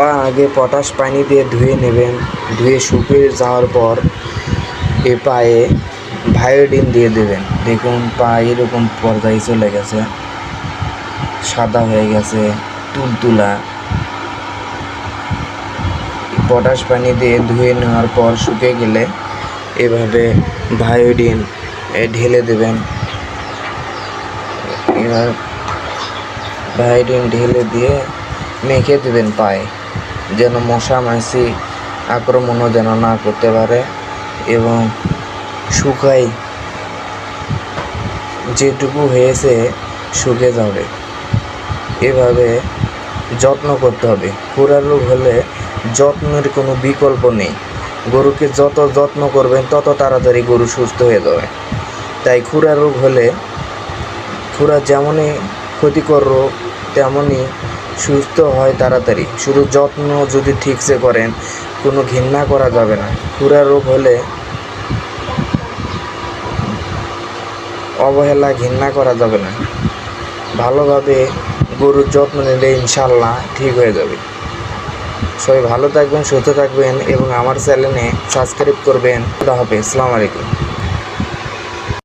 পা আগে পটাশ পানি দিয়ে ধুয়ে নেবেন। ধুয়ে শুকিয়ে যাওয়ার পর এ পায়ে ভায়োডিন দিয়ে দেবেন। দেখুন পা এরকম পর্যায়ে চলে গেছে। সাদা হয়ে গেছে, তুলতুলা। পটাশ পানি দিয়ে ধুয়ে নেওয়ার পর শুকিয়ে গেলে এভাবে ভায়োডিন ঢেলে দেবেন। এবার ভায়োডিন ঢেলে দিয়ে মেখে দেবেন পায়ে। যেন মশা মাছি আক্রমণও যেন না করতে পারে এবং শুকাই যেটুকু হয়েছে শুকে যাবে। এভাবে যত্ন করতে হবে। খুরা রোগ হলে যত্নের কোনো বিকল্প নেই। গরুকে যত যত্ন করবেন, তত তাড়াতাড়ি গরু সুস্থ হয়ে যাবে। তাই খুরা রোগ হলে খুরা যেমনই ক্ষতিকর রোগ, তেমনই সুস্থ হয় তাড়াতাড়ি। শুধু যত্ন যদি ঠিকসে করেন, কোনো ঘৃণা করা যাবে না। খুরা রোগ হলে অবহেলা, ঘৃণা করা যাবে না। ভালোভাবে গরুর যত্ন নিলে ইনশাল্লাহ ঠিক হয়ে যাবে। সবাই ভালো থাকবেন, সুস্থ থাকবেন এবং আমার চ্যানেলে সাবস্ক্রাইব করবেন। হবে আসসালামু আলাইকুম।